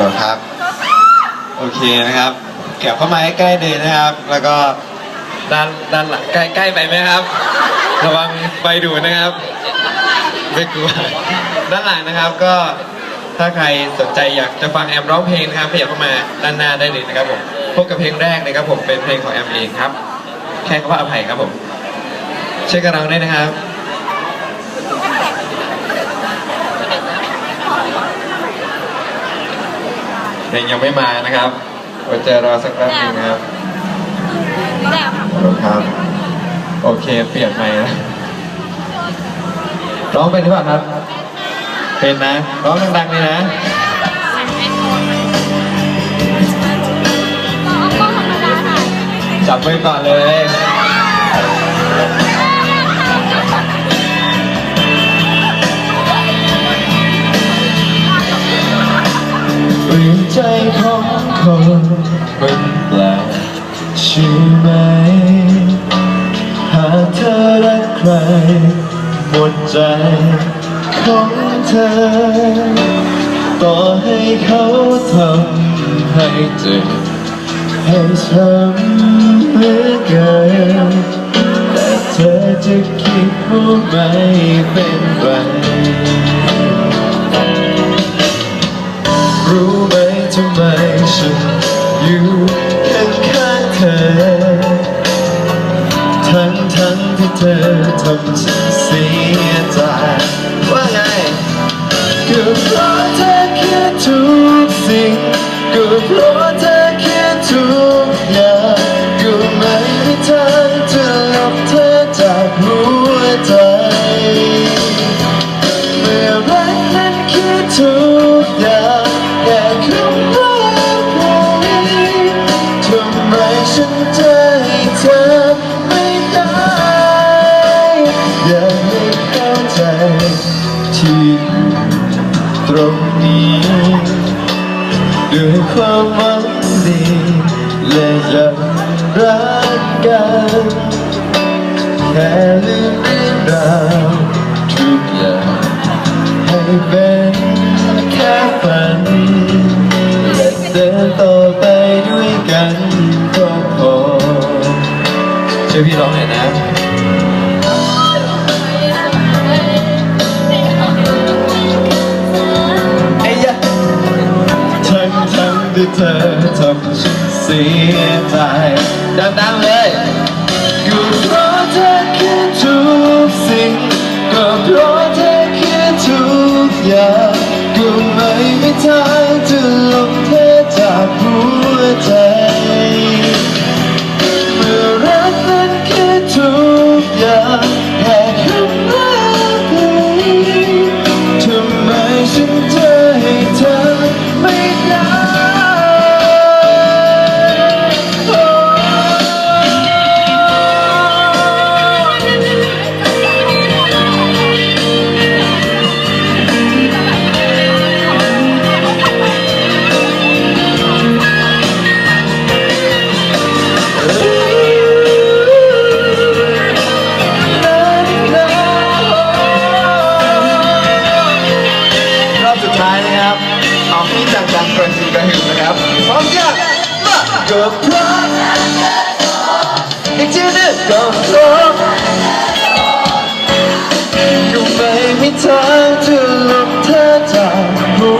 หรอครับ โอเคนะครับเก็บเข้ามาให้ใกล้เลยนะครับ แล้วก็ด้านด้านหลังใกล้ใกล้ไปไหมครับ ระวังไฟดูนะครับไม่กลัวด้านหลังนะครับก็ถ้าใครสนใจอยากจะฟังแอมร้องเพลงนะครับขยับเข้ามาด้านหน้าได้เลยนะครับผมพบกับเพลงแรกนะครับผมเป็นเพลงของแอมเองครับ แค่คำว่าอภัยครับผมเช่วยกันร้องได้นะครับ เพลงยังไม่มานะครับอดใจรอสักแป๊บหนึงนะครับแล้วครับ โอเคเปลี่ยนใหม่นะร้องเป็นหรือเปล่าครับ เป็นนะ ร้องดังๆเลยนะก็ธรรมดาค่ะจับไว้ก่อนเลย ของคนมันแปลกใช่ไหม หากเธอรักใคร หมดใจของเธอ ต่อให้เขาทำให้เจ็บให้ช้ำเหลือเกินแต่เธอจะคิดว่าไม่เป็นไร ไมฉันอยู่ข้างๆเธอ ทั้งทั้งที่เธอทำฉันเสียใจว่าไงก็เพราะเธอคิดทุกสิ่งก็เพราะ ยากให้เข้าใจที่ตรงนี้ด้วยความหวังดีและยังรักกันแค่ลืมเรื่องราวทุกอย่างให้เป็นแค่ฝันและเดินต่อไปด้วยกันก็พอช่วยพี่ร้องหน่อยนะ ที่เธอทำฉันเสียใจดังๆเลยก็เพราะเธอคิดทุกสิ่งก็เพราะเธอคิดทุกอย่างก็ไม่มีทาง ก็เพราะอีกทีหนึงก็เพราะก็ไม่มีทางจะลบเธอจากหั